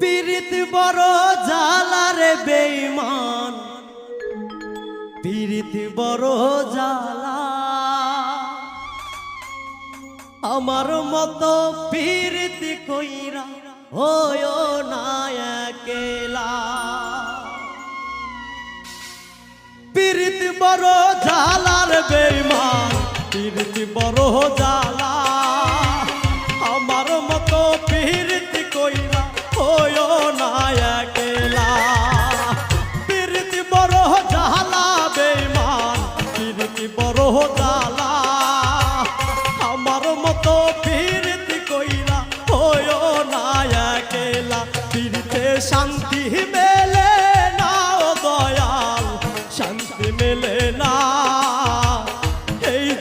পীড়িত বড় জালারে বেইমান পীড়িত বড় জালা আমার মতো পীড়িত কইরা হয় না একেলা। পীড়িত বড় জালার বেইমান পীড়িত বড় জালা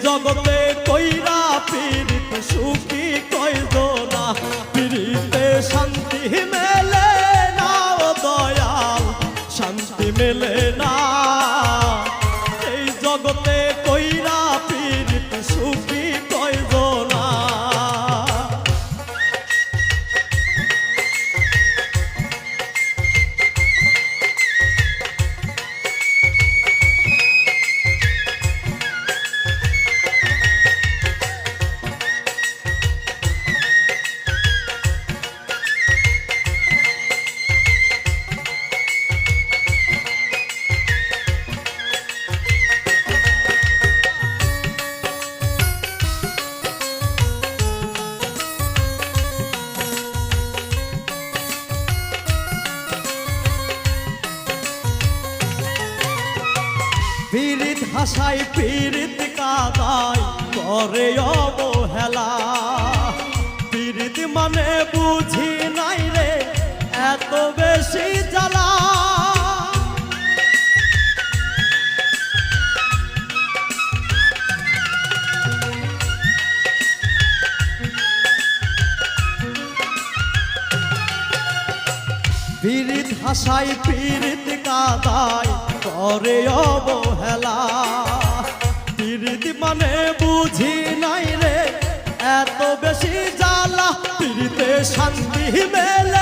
জগতে কইরা পীড়িত সুখী কই দোলা পীড়িতে শান্তি পীড়িত হাসাই পীড়িত কাদাই করে অবহেলা। পীড়িত মানে বুঝি নাই রে এত বেশি পীড়িত হাসাই পীড়িত কাদাই করে অবহেলা। পীড়িত মানে বুঝি নাই রে, এত বেশি জ্বালা। পীড়িতে শান্তি মেলে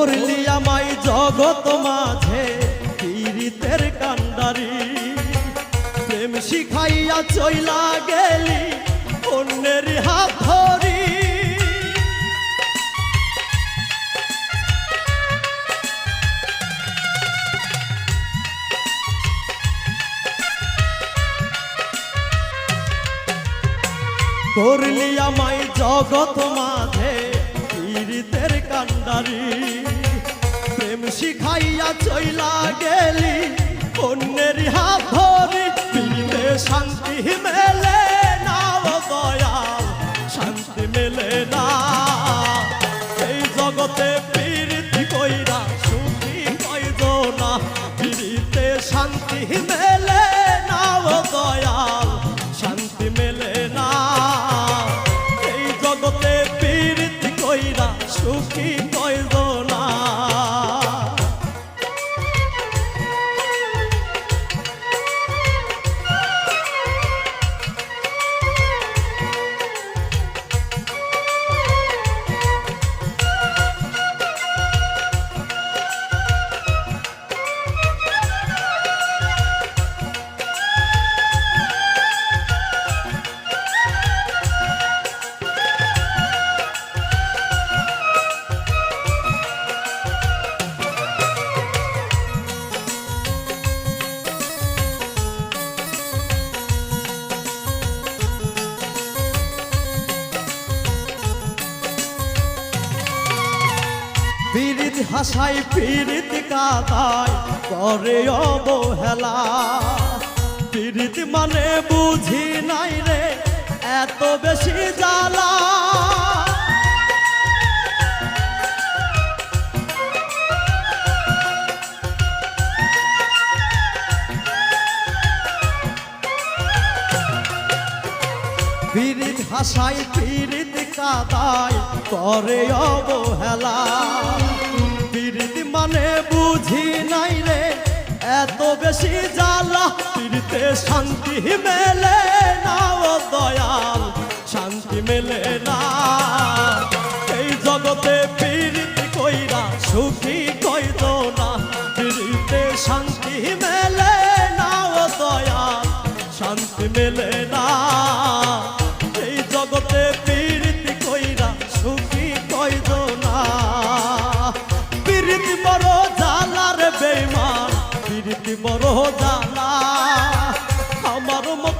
করলি আমাই জগৎ মাঝে, পীড়িতের কান্ডারি। প্রেম শিখাইয়া চইলা গেলি, অন্যের হাত ধরি। করলি আমায় জগৎ মাঝে পীড়িতের কান্ডারি। প্রেম শিখাইয়া চইলা গেলি, অন্যের হাত ধরি পীড়িতে শান্তি মেলে না দয়াল, শান্তি মেলে না। এই জগতে পীড়িতি কইরা সুখী কইজ না পীড়িতে শান্তি পীড়িত হাসাই পীড়িত কাদায় করে অবহেলা। পীড়িত মানে বুঝি নাই রে এত বেশি জ্বালা। পীড়িত কাদায় করে অবহেলা। পীড়িত মানে বুঝি নাই রে, এত বেশি জ্বালা। পীড়িতে শান্তি মেলে না ও দয়াল, শান্তি মেলে না como